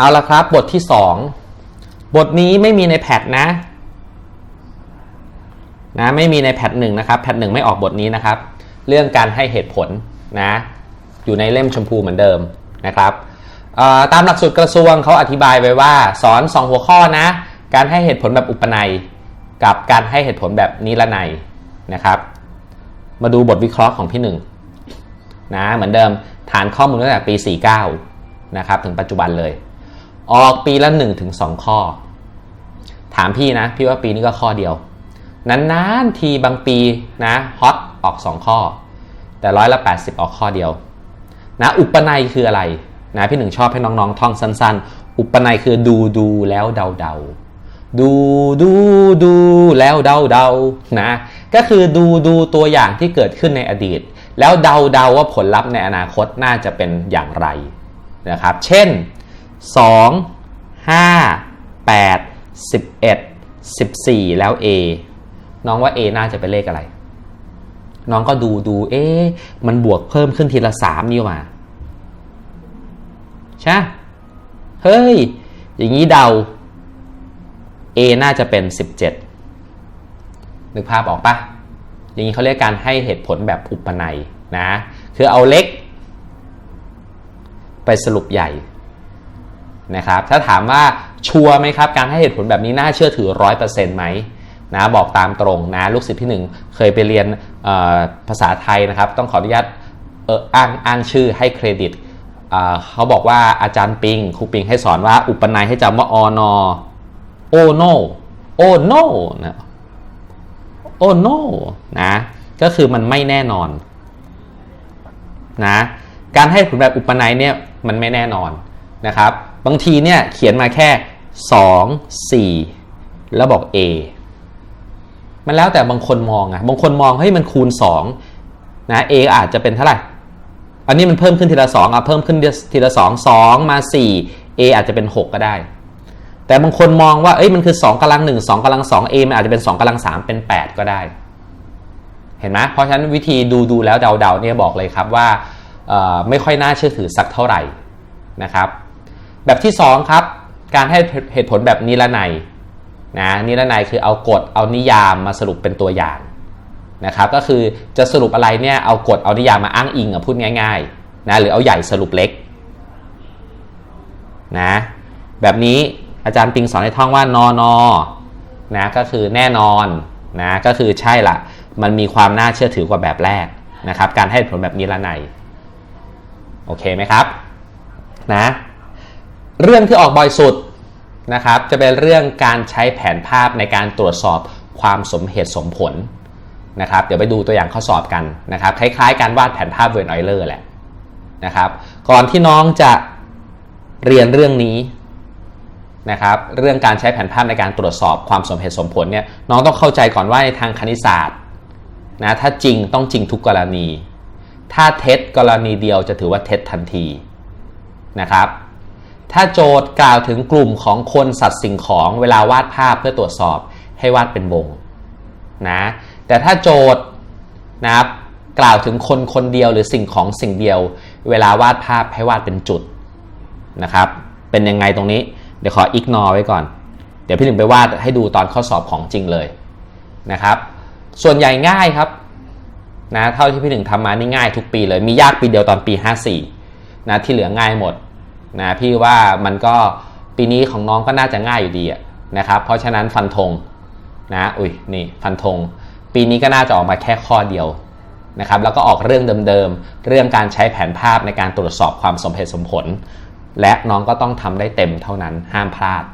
เอาละครับ บทที่ 2 บทนี้ไม่มีในแพทนะนะไม่มีในแพทหนึ่งนะครับ แพทหนึ่งไม่ออกบทนี้นะครับ เรื่องการให้เหตุผลนะอยู่ในเล่มชมพูเหมือนเดิมนะครับตามหลักสูตรกระทรวงเขาอธิบายไว้ว่า สอน 2 หัวข้อนะ การให้เหตุผลแบบอุปนัย กับการให้เหตุผลแบบนิรนัยนะครับ มาดูบทวิเคราะห์ของพี่หนึ่งนะเหมือนเดิมฐานข้อมูลตั้งแต่ปี 49นะครับถึงปัจจุบันเลย ออกปีละ1ถึง2ข้อ ถามพี่นะ พี่ว่าปีนี้ก็ข้อเดียว นานๆทีบางปีนะฮอตออก 2 ข้อ แต่ร้อยละ 80 ออกข้อเดียว นะอุปนัยคืออะไรนะพี่หนึ่งชอบให้น้องๆท่องสั้นๆ อุปนัยคือดูดูแล้วเดาเดาดูดูดูแล้วเดาเดานะ ก็คือดูดูตัวอย่างที่เกิดขึ้นในอดีต แล้วเดาเดาว่าผลลัพธ์ในอนาคตน่าจะเป็นอย่างไรนะครับ เช่น 2 5 8 11 14 แล้ว A น้องว่า A น่าจะเป็นเลขอะไร น้องก็ดูดู เอ๊ะ มันบวกเพิ่มขึ้นทีละสามนี่หว่าใช่ เฮ้ย อย่างนี้เดา A น่าจะเป็น 17 นึกภาพออกปะอย่างนี้เขาเรียกการให้เหตุผลแบบอุปนัยนะ คือเอาเล็ก ไปสรุปใหญ่ นะครับถ้าถามว่าชัวร์ไหมครับ การให้เหตุผลแบบนี้น่าเชื่อถือ100%ไหมนะบอกตามตรงนะลูกศิษย์พี่หนึ่งเคยไปเรียนภาษาไทยนะครับ ต้องขออนุญาตอออ้างอ้างชื่อให้เครดิตเขาบอกว่าอาจารย์ปิงครูปิงให้สอนว่าอุปนัยให้จำว่าอนอโอโนโอโนนะโอโนนะก็คือมันไม่แน่นอนนะการให้ผลแบบอุปนัยเนี่ยมันไม่แน่นอนนะครับ บางทีเนี่ยเขียนมาแค่ 2 4 แล้วบอก A มันแล้วแต่บางคนมองอะบางคนมองเฮ้ยมันคูณ2นะ A อาจจะเป็นเท่าไหร่ อันนี้มันเพิ่มขึ้นทีละ2อะเพิ่มขึ้นทีละ 2 2 มา 4 A อาจจะเป็น 6 ก็ได้ แต่บางคนมองว่าเอ้ยมันคือ2กำลัง1 2กำลัง2 A มันอาจจะเป็น2กำลัง3เป็น 8 ก็ได้ เห็นไหมเพราะฉะนั้นวิธีดูดูแล้วเดาๆเนี่ยบอกเลยครับว่าไม่ค่อยน่าเชื่อถือสักเท่าไหร่นะครับ แบบที่ 2 ครับ การให้เหตุผลแบบนิรนัยนะนิรนัยคือเอากฎเอานิยามมาสรุปเป็นตัวอย่างนะครับก็คือจะสรุปอะไรเนี่ยเอากฎเอานิยามมาอ้างอิงอะพูดง่ายๆนะหรือเอาใหญ่สรุปเล็กนะแบบนี้อาจารย์ปิงสอนให้ท่องว่านอนอนะก็คือแน่นอนนะก็คือใช่ละมันมีความน่าเชื่อถือกว่าแบบแรกนะครับ การให้ผลแบบนิรนัยโอเคไหมครับนะ เรื่องที่ออกบ่อยสุดนะครับจะเป็นเรื่องการใช้แผนภาพในการตรวจสอบความสมเหตุสมผลนะครับเดี๋ยวไปดูตัวอย่างข้อสอบกันนะครับคล้ายๆ การวาดแผนภาพเวอร์นอยเลอร์แหละนะครับก่อนที่น้องจะเรียนเรื่องนี้นะครับเรื่องการใช้แผนภาพในการตรวจสอบความสมเหตุสมผลเนี่ยน้องต้องเข้าใจก่อนว่าในทางคณิตศาสตร์นะถ้าจริงต้องจริงทุกกรณี ถ้าเท็จกรณีเดียวจะถือว่าเท็จทันทีนะครับ ถ้าโจทย์กล่าวถึงกลุ่มของคนสัตว์สิ่งของเวลาวาดภาพเพื่อตรวจสอบให้วาดเป็นวงนะแต่ถ้าโจทย์นะครับกล่าวถึงคนคนเดียวหรือสิ่งของสิ่งเดียว เวลาวาดภาพให้วาดเป็นจุดนะครับ เป็นยังไงตรงนี้เดี๋ยวขออิกนอไว้ก่อน เดี๋ยวพี่หนึ่งไปวาดให้ดูตอนข้อสอบของจริงเลยนะครับ ส่วนใหญ่ง่ายครับนะเท่าที่พี่หนึ่งทำมานี่ง่ายทุกปีเลยมียากปีเดียวตอนปี 54นะที่เหลือง่ายหมด นะพี่ว่ามันก็ปีนี้ของน้องก็น่าจะง่ายอยู่ดีนะครับเพราะฉะนั้นฟันธงนะอุ้ยนี่ฟันธงปีนี้ก็น่าจะออกมาแค่ข้อเดียวนะครับแล้วก็ออกเรื่องเดิมๆเรื่องการใช้แผนภาพในการตรวจสอบความสมเหตุสมผล และน้องก็ต้องทำได้เต็มเท่านั้นห้ามพลาด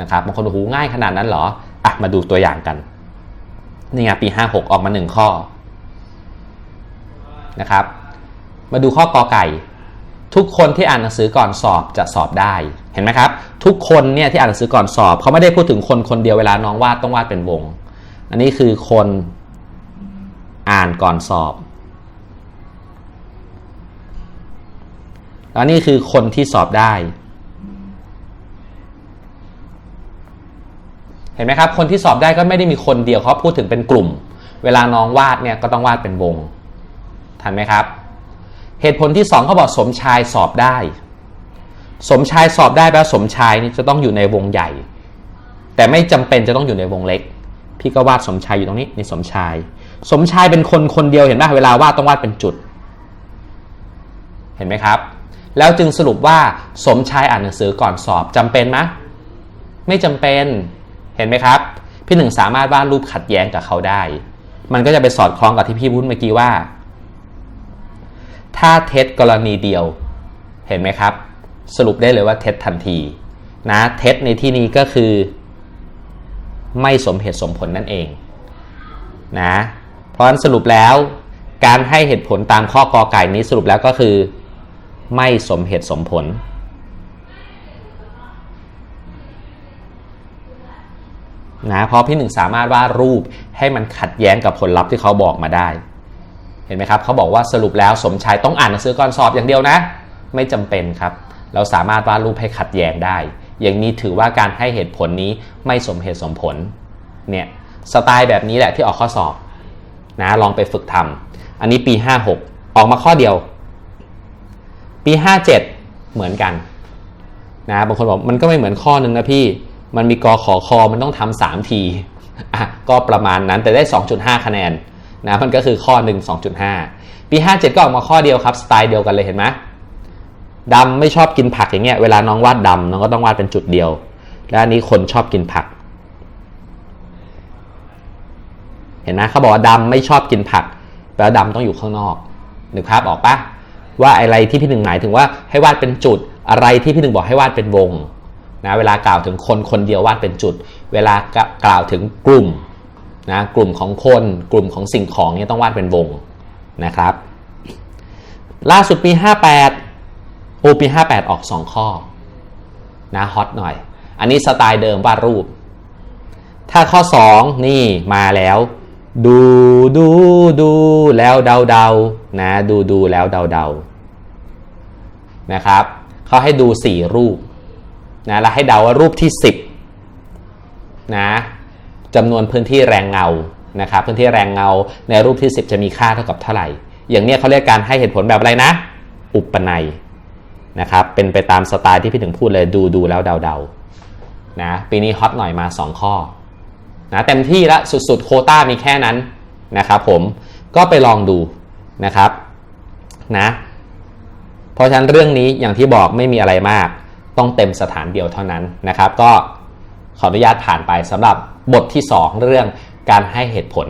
นะครับบางคนหูง่ายขนาดนั้นเหรออะมาดูตัวอย่างกันนี่ไงปี 56 ออกมา 1 ข้อนะครับมาดูข้อกอไก่ ทุกคนที่อ่านหนังสือก่อนสอบจะสอบได้ เห็นไหมครับ ทุกคนเนี่ยที่อ่านหนังสือก่อนสอบเขาไม่ได้พูดถึงคนคนเดียวเวลาน้องวาดต้องวาดเป็นวง อันนี้คือคนอ่านก่อนสอบแล้วนี่คือคนที่สอบได้ เห็นไหมครับ คนที่สอบได้ก็ไม่ได้มีคนเดียวเขาพูดถึงเป็นกลุ่ม เวลาน้องวาดเนี่ยก็ต้องวาดเป็นวง ทันไหมครับ เหตุผลที่ 2เขาบอกสมชายสอบได้ สมชายสอบได้แปลว่าสมชายนี่จะต้องอยู่ในวงใหญ่ แต่ไม่จำเป็นจะต้องอยู่ในวงเล็ก พี่ก็วาดสมชายอยู่ตรงนี้นี่สมชาย สมชายเป็นคนคนเดียวเห็นไหมเวลาวาดต้องวาดเป็นจุด เห็นไหมครับ แล้วจึงสรุปว่าสมชายอ่านหนังสือก่อนสอบจำเป็นไหมไม่จำเป็นเห็นไหมครับ พี่หนึ่งสามารถวาดรูปขัดแย้งกับเขาได้ มันก็จะไปสอดคล้องกับที่พี่พูดเมื่อกี้ว่า ถ้าเท็จกรณีเดียว เห็นไหมครับ สรุปได้เลยว่าเท็จทันทีนะเท็จในที่นี้ก็คือ ไม่สมเหตุสมผลนั่นเองนะเพราะฉะนั้นสรุปแล้ว การให้เหตุผลตามข้อกอไก่นี้สรุปแล้วก็คือ ไม่สมเหตุสมผลนะเพราะพี่หนึ่งสามารถวาดรูปให้มันขัดแย้งกับผลลัพธ์ที่เขาบอกมาได้ เห็นไหมครับเขาบอกว่าสรุปแล้วสมชายต้องอ่านหนังสือก่อนสอบอย่างเดียวนะ ไม่จำเป็นครับ เราสามารถวาดรูปให้ขัดแย้งได้ อย่างนี้ถือว่าการให้เหตุผลนี้ไม่สมเหตุสมผลเนี่ยสไตล์แบบนี้แหละที่ออกข้อสอบนะลองไปฝึกทำอันนี้ปี 56 ออกมาข้อเดียว ปี 57 เหมือนกันนะบางคนบอกมันก็ไม่เหมือนข้อหนึ่งนะพี่มันมีกอขอคอมันต้องทำสามทีอะก็ประมาณนั้นแต่ได้ 2.5 คะแนน นะมันก็คือข้อหนึ่ง2.5 ปี 57 ก็ออกมาข้อเดียวครับสไตล์เดียวกันเลยเห็นไหมดำไม่ชอบกินผักอย่างเงี้ยเวลาน้องวาดดำน้องก็ต้องวาดเป็นจุดเดียว และอันนี้คนชอบกินผัก เห็นไหมเขาบอกว่าดำไม่ชอบกินผักแปลว่าดำต้องอยู่ข้างนอกนึกภาพออกปะว่าอะไรที่พี่หนึ่งหมายถึงว่าให้วาดเป็นจุดอะไรที่พี่หนึ่งบอกให้วาดเป็นวงนะเวลากล่าวถึงคนคนเดียววาดเป็นจุด เวลากล่าวถึงกลุ่ม นะกลุ่มของคนกลุ่มของสิ่งของเนี่ยต้องวาดเป็นวงนะครับ ล่าสุดปี 58 โอปี 58 ออก 2 ข้อนะฮอตหน่อย อันนี้สไตล์เดิมวาดรูป ถ้าข้อ 2 นี่มาแล้ว ดูดูดูแล้วเดาเดานะดูดูแล้วเดาเดานะครับเขาให้ดู 4 รูปนะแล้วให้เดาว่ารูปที่ 10นะ จำนวนพื้นที่แรงเงานะครับพื้นที่แรงเงาในรูปที่ 10 จะมีค่าเท่ากับเท่าไหร่ อย่างนี้เขาเรียกการให้เหตุผลแบบอะไรนะ อุปนัยนะครับเป็นไปตามสไตล์ที่พี่ถึงพูดเลยดูดูแล้วเดาเดานะปีนี้ฮอตหน่อยมา 2 ข้อนะเต็มที่ละสุดๆโคต้ามีแค่นั้นนะครับผมก็ไปลองดูนะครับนะเพราะฉะนั้นเรื่องนี้อย่างที่บอกไม่มีอะไรมาก ต้องเต็มสถานเดียวเท่านั้นนะครับ ก็ ขออนุญาตผ่านไปสำหรับบทที่ 2 เรื่องการให้เหตุผล